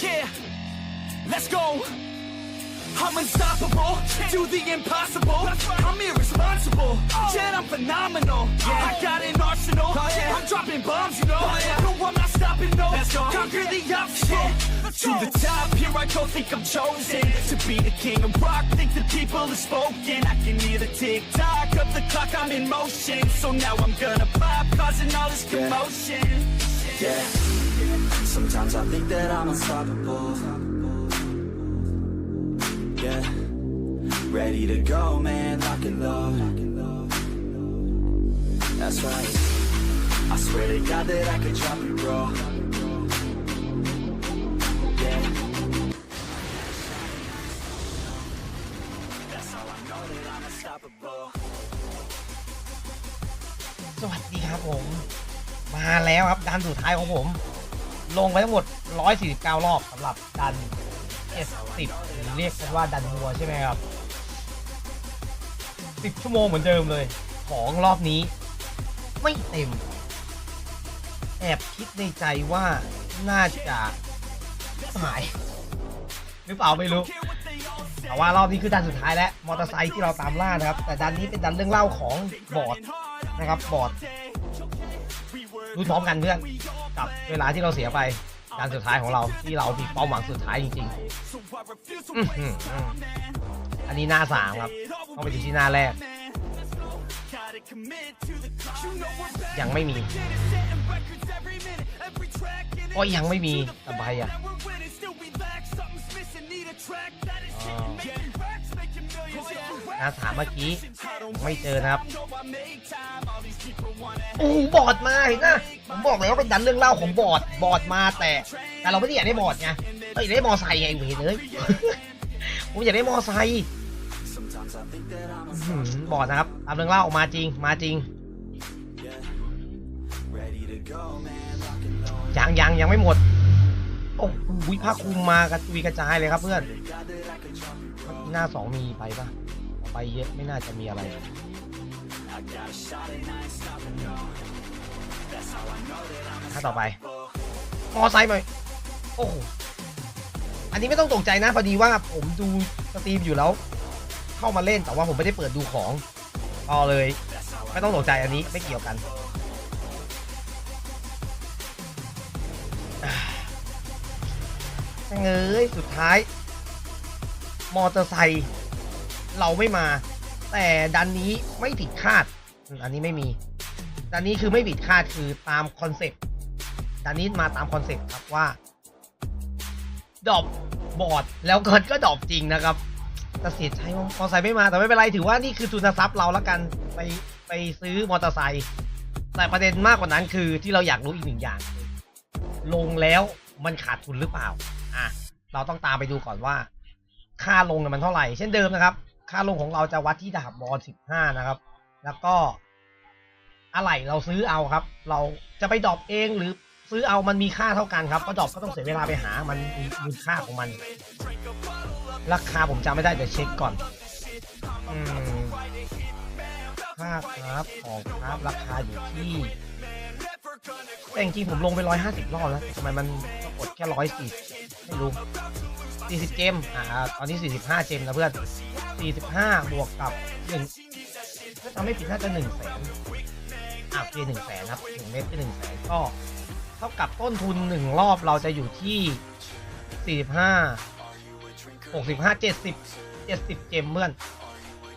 Yeah, let's go. I'm unstoppable, do the impossible. I'm irresponsible, oh. yet I'm phenomenal. I got an arsenal, oh, Yeah, I'm dropping bombs, you know. Oh, no, I'm not stopping, no. Conquer the obstacle. To the top, here I go, think I'm chosen to be the king of rock. Think the people have spoken. I can hear the tick tock of the clock, I'm in motion. So now I'm gonna pop, causing all this commotion. Yeah. Sometimes I think that I'm unstoppable. Yeah. Ready to go, man, lock and load. That's right. I swear to God that I could drop it raw. Yeah. That's how I know that I'm unstoppable. สวัสดีครับผม มาแล้วครับดันสุดท้ายของผม ลงไปทั้งหมด 149 รอบสำหรับดัน70หรือเรียกกันว่าดันมัวใช่ไหมครับ 10 ชั่วโมงเหมือนเดิมเลย ของรอบนี้ ไม่เต็ม แอบคิดในใจว่าน่าจะหาย หรือเปล่าไม่รู้ แต่ว่ารอบนี้คือดันสุดท้ายแล้ว มอเตอร์ไซค์ที่เราตามล่านะครับ แต่ดันนี้เป็นดันเรื่องเล่าของบอร์ดนะครับบอร์ดดูพร้อมกันเพื่อน กับเวลาที่เราเสียไปการสุดท้ายของเราที่เรามีเป้าหวังสุดท้ายจริงๆออันนี้หน้าสามครับต้องไปดูที่หน้าแรก ยังไม่มีโอ้ยยังไม่มีสบายอะ อ๋อหน้าสามเมื่อกี้ ไม่เจอนะครับโอ้โหบอร์ดมาเห็นนะผมบอกเลยว่าเป็นดันเรื่องเล่าของบอร์ดบอร์ดมาแต่ แต่เราไม่ได้อยากได้บอร์ดไงเราอยากได้มอไซค์ไงเว้ยเลยผมอยากได้มอไซค์ Sometimes I think that I'm อื้อหือบอร์ดนะครับตามเรื่องเล่าออกมาจริงมาจริง yeah. Ready to go, man, lock and load. ยังยังยังไม่หมด โอ้โหผ้าคลุมมากระจุยกระจายเลยครับเพื่อนหน้าสองมีไปปะไปเยอะไม่น่าจะมีอะไรถ้าต่อไป มอไซค์มโอ้โหอันนี้ไม่ต้องตกใจนะพอดีว่าผมดูสตรีมอยู่แล้ว เข้ามาเล่นแต่ว่าผมไม่ได้เปิดดูของก็เลย ไม่ต้องตกใจอันนี้ไม่เกี่ยวกัน เงยสุดท้าย มอเตอร์ไซค์เราไม่มา แต่ดันนี้ไม่ผิดคาด อันนี้ไม่มี ดันนี้คือไม่ผิดคาดคือตามคอนเซ็ปต์ดันนี้มาตามคอนเซ็ปต์ครับว่าดอปบอดแล้วกิดก็ดอปจริงนะครับแต่เสียใจมอเตอร์ไซค์ไม่มาแต่ไม่เป็นไรถือว่านี่คือทุนทรัพย์เราแล้วกันไปไปซื้อมอเตอร์ไซค์แต่ประเด็นมากกว่านั้นคือที่เราอยากรู้อีกหนึ่งอย่าง ลงแล้ว มันขาดทุนหรือเปล่า อะ เราต้องตามไปดูก่อนว่า ค่าลงเนี่ยมันเท่าไหร่ เช่นเดิมนะครับ ค่าลงของเราจะวัดที่ดาบบอลสิบห้านะครับ แล้วก็อะไรเราซื้อเอาครับ เราจะไปดรอปเองหรือซื้อเอามันมีค่าเท่ากันครับก็ดรอปก็ต้องเสียเวลาไปหา มันมีมูลค่าของมัน ราคาผมจำไม่ได้เดี๋ยวเช็คก่อนอค่าครับของครับราคาอยู่ที่ แต่จริงๆผมลงไปร้อยห้าสิบรอบแล้วทำไมมันกฏแค่ร้อยสี่ไม่รู้สี่สิบเจมอ่าตอนนี้สี่สิบห้าเจมนะเพื่อนสี่สิบห้าบวกกับหนึ่งถ้าจำไม่ผิดน่าจะหนึ่งแสนอะเพียหนึ่งแสนครับหนึ่งเมตรก็หนึ่งแสนก็เท่ากับต้นทุนหนึ่งรอบเราจะอยู่ที่สี่สิบห้าหกสิบห้าเจ็ดสิบเจ็ดสิบเจมเพื่อน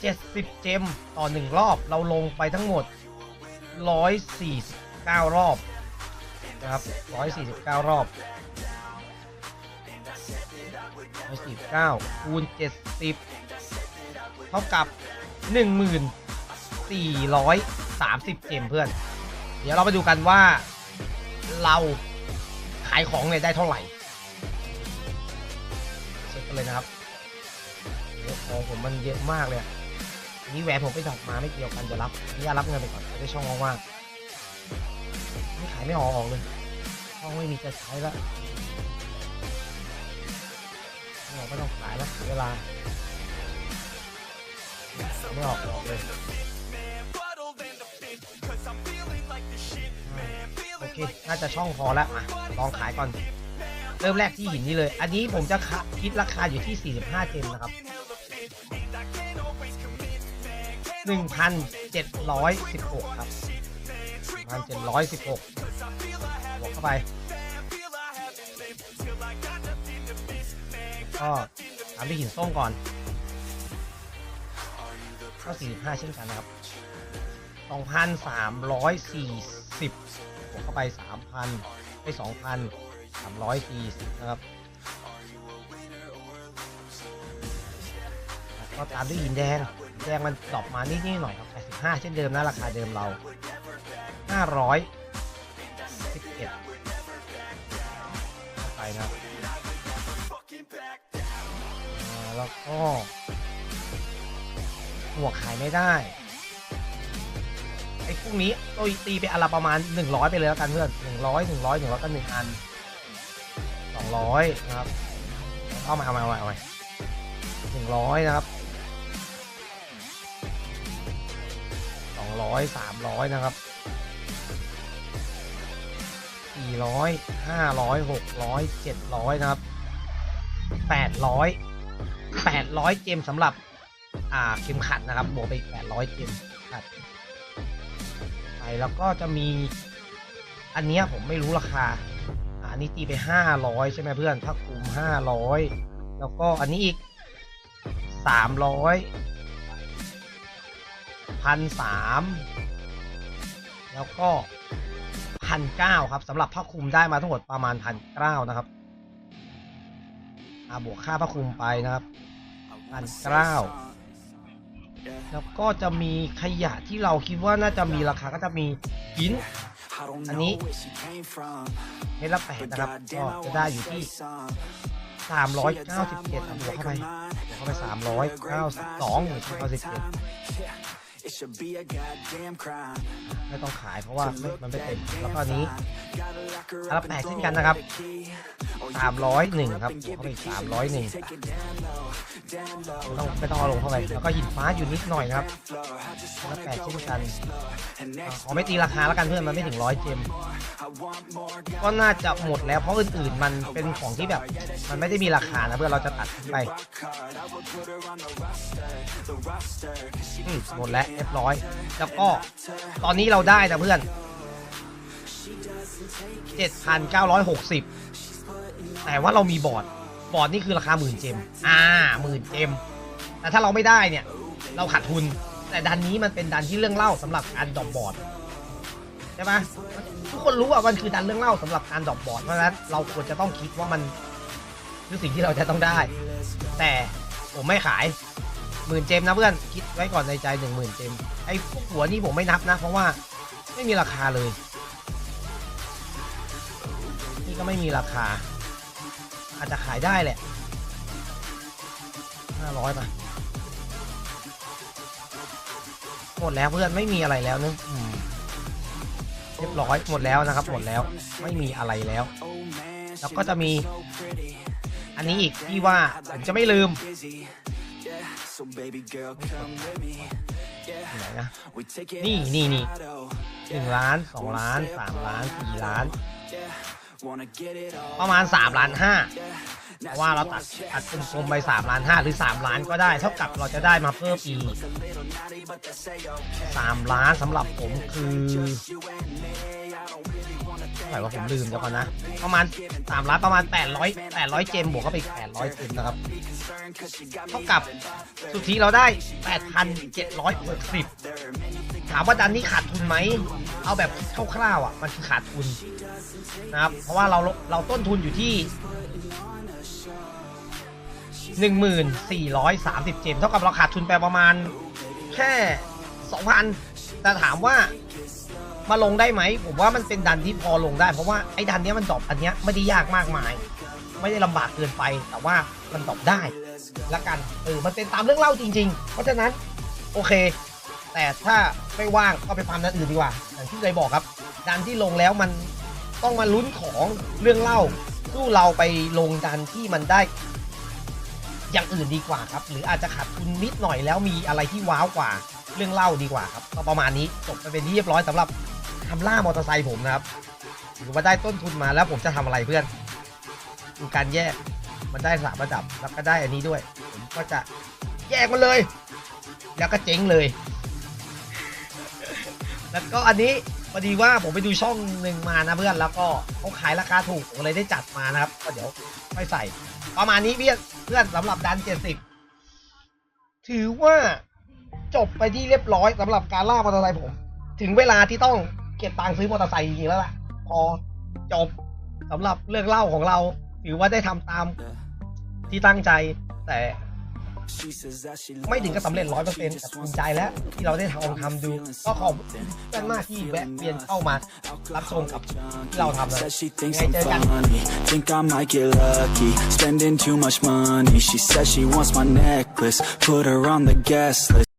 เจ็ดสิบเจมต่อหนึ่งรอบเราลงไปทั้งหมดร้ เก้ารอบนะครับร้อยสี่สิบเก้ารอบร้อยสี่สิบเก้าคูณเจ็ดสิบเท่ากับหนึ่งหมื่น430 เจมเพื่อน เดี๋ยวเราไปดูกันว่าเราขายของเนี่ยได้เท่าไหร่ เช็คกันเลยนะครับเดี๋ยวของผมมันเยอะมากเลยนนี้แหวนผมไปดอกมาไม่เกี่ยวกันจะรับนี่รับเงินไปก่อนจะได้ช่องว่างๆายไม่ออกออกเลยช่องไม่มีจะใช้แล้วเราไม่ต้องขายแล้วเสียเวลาไม่ออกออกเลยโอเค น่าจะช่องพอแล้วอะลองขายก่อน เริ่มแรกที่หินนี่เลย อันนี้ผมจะคิดราคาอยู่ที่ 45 เจมนะครับ 1,716 ครับ 1,716บวกเข้าไป ก็ตามที่หินส้มก่อนก็45 เช่นกันนะครับ 2,340บวกเข้าไป 3,000 ไป 2,340 นะครับก็ตามด้วยหินแดง แดงมันดรอปมานิดๆหน่อยครับ85 เช่นเดิมนะ ราคาเดิมเรา 511ไปนะครับอ่าแล้วก็หมวขายไม่ได้ไอ้พวกนี้ตัวตีไปอนละประมาณ 100 ไปเลยแล้วกันเพื่อน 100 100 100ก็หนึ่งอัน 200 นะครับ เอามาเอามาเอามาเอามาหนึ่งร้อยนะครับสองร้อยสามร้อยนะครับ สี่ร้อยห้าร้อยหกร้อยเจ็ดร้อยนะครับแปดร้อยแปดร้อยเจมสำหรับ อ่าเข็มขัดนะครับบวกไปแปดร้อยเจมขัดไปแล้วก็จะมี อันเนี้ยผมไม่รู้ราคาอ่าอันนี้ตีไปห้าร้อยใช่ไหมเพื่อนถ้าคุมห้าร้อยแล้วก็อันนี้อีกสามร้อยพันสามแล้วก็ พันเก้าครับสำหรับผ้าคลุมได้มาทั้งหมดประมาณพันเก้านะครับอาบวกค่าผ้าคลุมไปนะครับพันเก้าแล้วก็จะมีขยะที่เราคิดว่าน่าจะมีราคาก็จะมีหินอันนี้เม็ดละแปดนะครับก็จะได้อยู่ที่397อะบวกเข้าไปบวกเข้าไป392หรือ97ไม่ต้องขายเพราะว่าไม่มันไม่เต็มแล้วก็อันนี้อันละแปดเช่นกันนะครับ 301ครับเข้าไปอีก301ไม่ต้องไม่ต้องเอาลงเข้าไปแล้วก็หินฟ้าอยู่นิดหน่อยครับอันละแปดเช่นกันขอไม่ตีราคาแล้วกันเพื่อนมันไม่ถึงร้อยเจมก็น่าจะหมดแล้วเพราะอื่นๆมันเป็นของที่แบบ มันไม่ได้มีราคานะเพื่อนเราจะตัดไปหมดแล้วเรียบร้อย แล้วก็ตอนนี้เราได้นะเพื่อน 7,960 แต่ว่าเรามีบอร์ดบอร์ดนี่คือราคาหมื่นเจมอ่าหมื่นเจมแต่ถ้าเราไม่ได้เนี่ย เราขาดทุน แต่ดันนี้มันเป็นดันที่เรื่องเล่าสำหรับการดอปบอร์ดใช่ไหมทุกคนรู้ว่ามันคือดันเรื่องเล่าสำหรับการดอปบอร์ดเพราะฉะนั้นเราควรจะต้องคิดว่ามันคือสิ่งที่เราจะต้องได้ แต่ผมไม่ขายหมื่นเจมนะเพื่อนคิดไว้ก่อนในใจหนึ่งหมื่นเจมไอ้พวกหัวนี่ผมไม่นับนะ เพราะว่าไม่มีราคาเลย นี่ก็ไม่มีราคา อาจจะขายได้แหละห้าร้อยป่ะหมดแล้วเพื่อนไม่มีอะไรแล้วนึกอืมเรียบร้อยหมดแล้วนะครับ หมดแล้วไม่มีอะไรแล้ว แล้วก็จะมี อันนี้อีกที่ว่าผมจะไม่ลืมไหนนะนี่นี่นี่หนึ่งล้านสองล้านสามล้านสี่ล้าน ประมาณสามล้านห้าเพราะว่าเราตัดตัดกลมๆไปสามล้านห้าหรือสามล้านก็ได้ เท่ากับเราจะได้มาเพิ่มอีกสามล้านสำหรับผมคือ ไหร่ว่าผมลืมเดี๋ยวก่อนนะ ประมาณสามล้านประมาณแปดร้อยแปดร้อยเจมบวกเข้าไปแปดร้อยเจมนะครับ เท่ากับสุทธิเราได้แปดพันเจ็ดร้อยหกสิบถามว่าดันนี้ขาดทุนไหม เอาแบบคร่าวๆอะ มันคือขาดทุนนะครับ เพราะว่าเราเราต้นทุนอยู่ที่1,430เจมเท่ากับเราขาดทุนไปประมาณแค่2,000แต่ถามว่า มาลงได้ไหมผมว่ามันเป็นดันที่พอลงได้ เพราะว่าไอ้ดันเนี้ยมันดรอปอันเนี้ยไม่ได้ยากมากมาย ไม่ได้ลำบากเกินไป แต่ว่ามันดรอปได้ละกันเออมันเป็นตามเรื่องเล่าจริง ๆ เพราะฉะนั้นโอเค แต่ถ้าไม่ว่างก็ไปฟาร์มดันอื่นดีกว่าอย่างที่เคยบอกครับ ดันที่ลงแล้วมันต้องมาลุ้นของเรื่องเล่าสู้เราไปลงดันที่มันได้ อย่างอื่นดีกว่าครับ หรืออาจจะขาดทุนนิดหน่อยแล้วมีอะไรที่ว้าวกว่าเรื่องเล่าดีกว่าครับก็ประมาณนี้จบไปเป็นที่เรียบร้อยสำหรับ ทำล่ามอเตอร์ไซค์ผมนะครับถือว่าได้ต้นทุนมาแล้วผมจะทำอะไรเพื่อนคือการแยกมันได้สามระดับแล้วก็ได้อันนี้ด้วย ผมก็จะแยกมันเลย แล้วก็เจ๊งเลย แล้วก็อันนี้พอดีว่าผมไปดูช่องหนึ่งมานะเพื่อนแล้วก็เขาขายราคาถูกผมเลยได้จัดมานะครับ ก็เดี๋ยวไม่ใส่ ประมาณนี้เพื่อนเพื่อนสำหรับดันเจ็ดสิบถือว่าจบไปที่เรียบร้อยสำหรับการล่ามอเตอร์ไซค์ผม ถึงเวลาที่ต้อง เก็บตังค์ซื้อมอเตอร์ไซค์จริงๆแล้วล่ะ พอจบสำหรับเรื่องเล่าของเรา ถือว่าได้ทำตามที่ตั้งใจแต่ไม่ถึงกับสำเร็จร้อยเปอร์เซ็นต์แต่ภูมิใจแล้วที่เราได้ทำทำดู ก็ขอบคุณมากที่แวะเวียนเข้ามา รับชมกับที่เราทำนะ Says she thinks ยังไงเจอกัน Think I might get lucky. Spending too much money. She says she wants my necklace. Put her on the guest list.